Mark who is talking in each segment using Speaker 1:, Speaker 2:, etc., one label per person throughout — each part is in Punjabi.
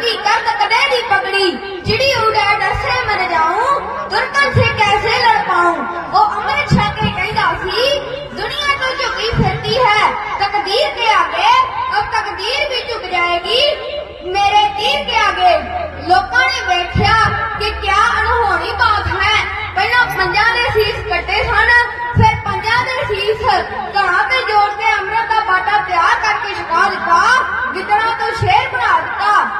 Speaker 1: ਦੀ ਕਰਦ ਕਦੇ ਦੀ ਪਗੜੀ ਜਿਹੜੀ ਉਡਾ ਡਸੇ ਮਰ ਜਾਉਂ ਤੁਰਕਾਂ ਸੇ ਕੈਸੇ ਲੜ ਪਾਉਂ ਉਹ ਅਮਰ ਛਾ ਕੇ ਕਹਿੰਦਾ ਸੀ, ਦੁਨੀਆ ਤੋਂ ਝੁਕੀ ਫਿਰਦੀ ਹੈ, ਤਕਦੀਰ ਕੇ ਆਗੇ ਅਬ ਤਕਦੀਰ ਵੀ ਝੁਕ ਜਾਏਗੀ। ਮੇਰੇ ਤੀਰ ਕੇ ਆਗੇ ਲੋਕਾਂ ਨੇ ਵੇਖਿਆ ਕਿ ਕਿਆ ਅਣਹੋਣੀ ਬਾਤ ਹੈ। ਪਹਿਲਾਂ ਪੰਜਾਂ ਦੇ ਸੀਸ ਕੱਟੇ ਸਨ, ਫਿਰ ਪੰਜਾਂ ਦੇ ਸੀਸ ਘਾਹ ਤੇ ਜੋੜ ਕੇ ਅੰਮ੍ਰਿਤ ਦਾ ਬਾਟਾ ਤਿਆਰ ਕਰਕੇ ਛਕਾ ਦਿੱਤਾ, ਗਿੱਦੜਾਂ ਤੋਂ ਸ਼ੇਰ ਬਣਾ ਦਿੱਤਾ।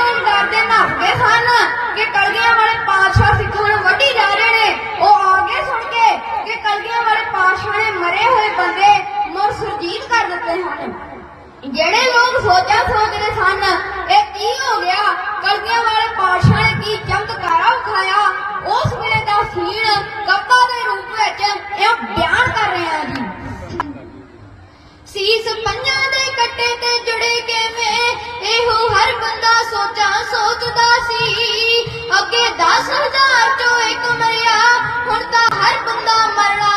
Speaker 1: ਲੋਕ ਡਰਦੇ ਨੱਪਦੇ ਸਨ ਕਿ ਕਲਗੀਆਂ ਵਾਲੇ ਪਾਤਸ਼ਾਹ ਸਿੱਖਾਂ ਨੂੰ ਵੱਢੀ ਜਾ ਰਹੇ ਨੇ। ਉਹ ਆ ਗਏ ਸੁਣ ਕੇ ਕਿ ਕਲਗੀਆਂ ਵਾਲੇ ਪਾਤਸ਼ਾਹ ਨੇ ਮਰੇ ਹੋਏ ਬੰਦੇ ਮਰ ਸੁਰਜੀਤ ਕਰ ਦਿੱਤੇ ਹਨ। ਜਿਹੜੇ ਲੋਕ ਸੋਚਾ ਸੋਚਦੇ ਸਨ, ਇਹ ਕੀ ਹੋ ਗਿਆ? ਕਲਗੀਆਂ ਵਾਲੇ ਪਾਤਸ਼ਾਹ ਨੇ ਕੀ ਚਮਤਕਾਰਾ ਉਖਾਇਆ ਉਸ ਵੇਲੇ ਦਾ ਸੀਨ ਕਵਤਾ ਦੇ ਰੂਪ ਵਿੱਚ ਇਹ ਬਿਆਨ ਕਰ ਰਿਹਾ ਜੀ
Speaker 2: ਸੀਸ ਪੰਜਾਂ ਦੇ ਕੱਟੇ ਤੇ ਸੋਚਦਾ ਸੀ ਅੱਗੇ 10000 ਚੋਂ ਇੱਕ ਮਰਿਆ ਹੁਣ ਤਾਂ ਹਰ ਬੰਦਾ ਮਰਦਾ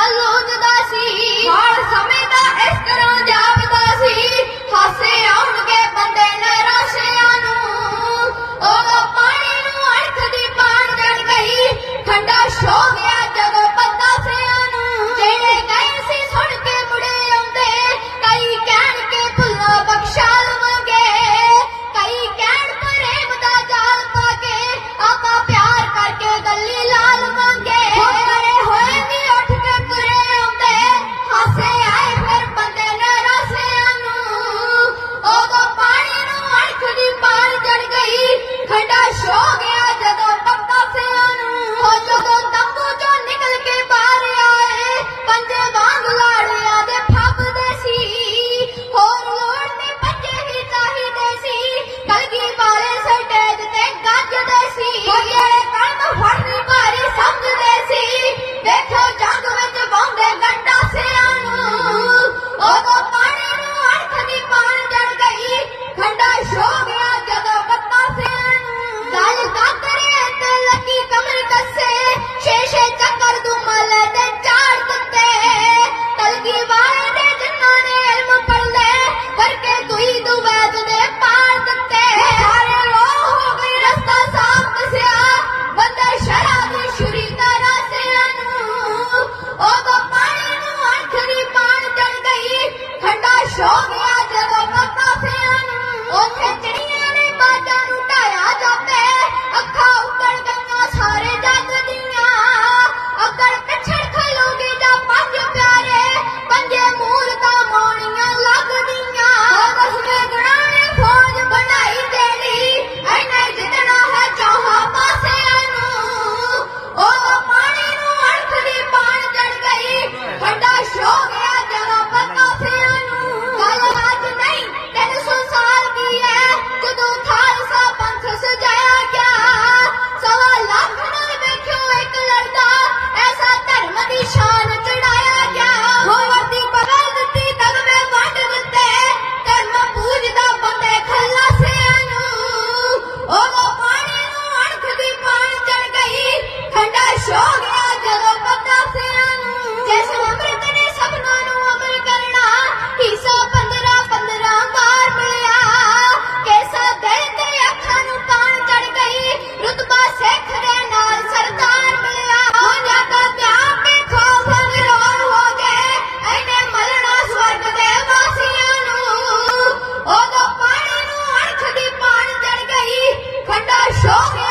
Speaker 1: show me.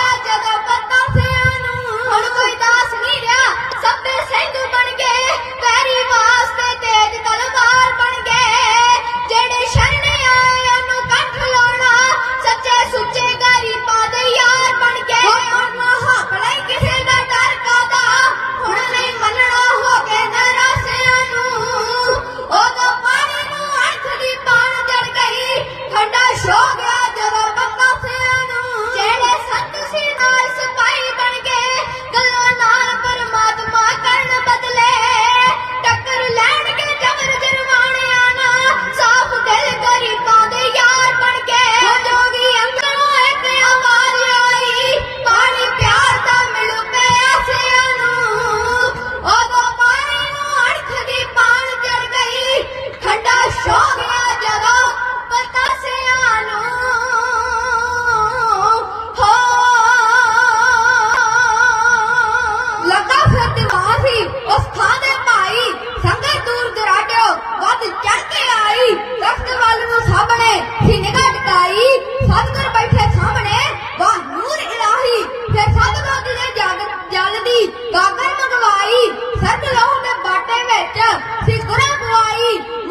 Speaker 1: Wait!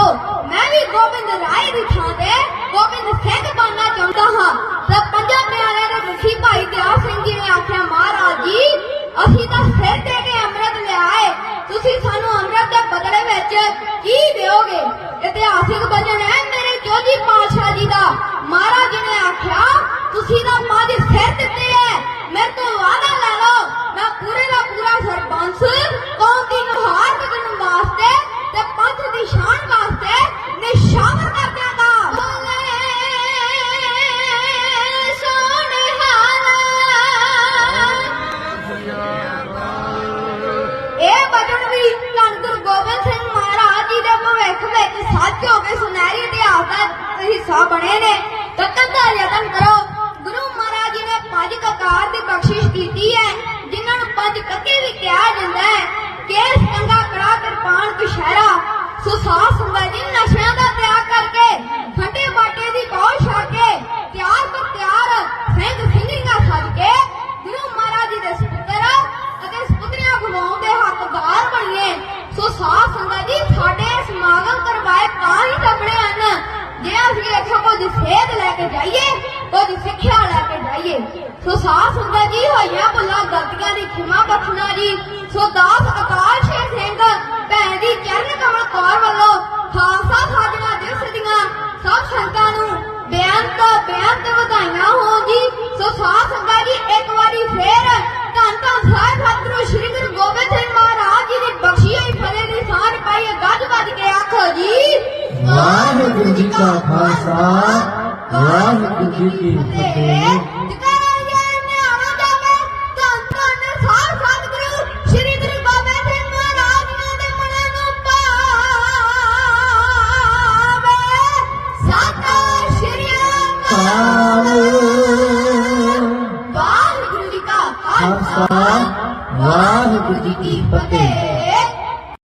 Speaker 1: ਆਓ। ਮੈਂ ਵੀ ਗੋਬਿੰਦ ਰਾਏ ਦੀ ਥਾਂ ਤੇ ਗੋਬਿੰਦ ਸਿੰਘ ਬਣਨਾ ਚਾਹੁੰਦਾ ਹਾਂ। ਤਾਂ ਪੰਜਾਂ ਪਿਆਰਿਆਂ ਦੇ ਮੁਖੀ ਭਾਈ ਦਇਆ ਸਿੰਘ ਜੀ ਨੇ ਆਖਿਆ, ਮਹਾਰਾਜ ਜੀ, ਅਸੀਂ ਤਾਂ ਸਿਰ ਤੇ ਕੇ ਅੰਮ੍ਰਿਤ ਲਿਆਏ ਤੁਸੀਂ ਸਾਨੂੰ ਅੰਮ੍ਰਿਤ ਦੇ ਬਦਲੇ ਵਿੱਚ ਕੀ ਦਿਓਗੇ? ਇਤਿਹਾਸਿਕ ਵਚਨ ਹੈ ਉਹਦੀ ਸਿੱਖਿਆ ਲੈ ਕੇ ਜਾਈਏ। ਸੋ ਸਾਫ਼ ਹੁੰਦਾ ਜੀ, ਹੋਈਆਂ ਭੁੱਲਾਂ, ਗਲਤੀਆਂ ਦੀ ਖਿਮਾ ਬਖਸ਼ਣਾ ਜੀ। ਸੋ ਦਾਸ ਅਕਾਲ ਸ਼ੇਰ ਸਿੰਘ ਭੈਣ ਦੀ ਚਰਨ ਕਮਲ ਕੌਰ ਵੱਲੋਂ ਖਾਲਸਾ ਸਾਜਣਾ ਦਿਵਸ ਦੀਆਂ ਸਭ ਸੰਗਤਾਂ ਨੂੰ ਬੇਅੰਤ ਬੇਅੰਤ ਵਧਾਈਆਂ ਹੋਣ ਜੀ। ਸੋ ਸਾਫ਼ ਹੁੰਦਾ ਜੀ, ਇੱਕ ਵਾਰੀ ਫੇਰ ਧੰਨ ਧੰਨ ਸਾਹਿਬ, ਸਤਿਗੁਰੂ ਸ਼੍ਰੀ 提。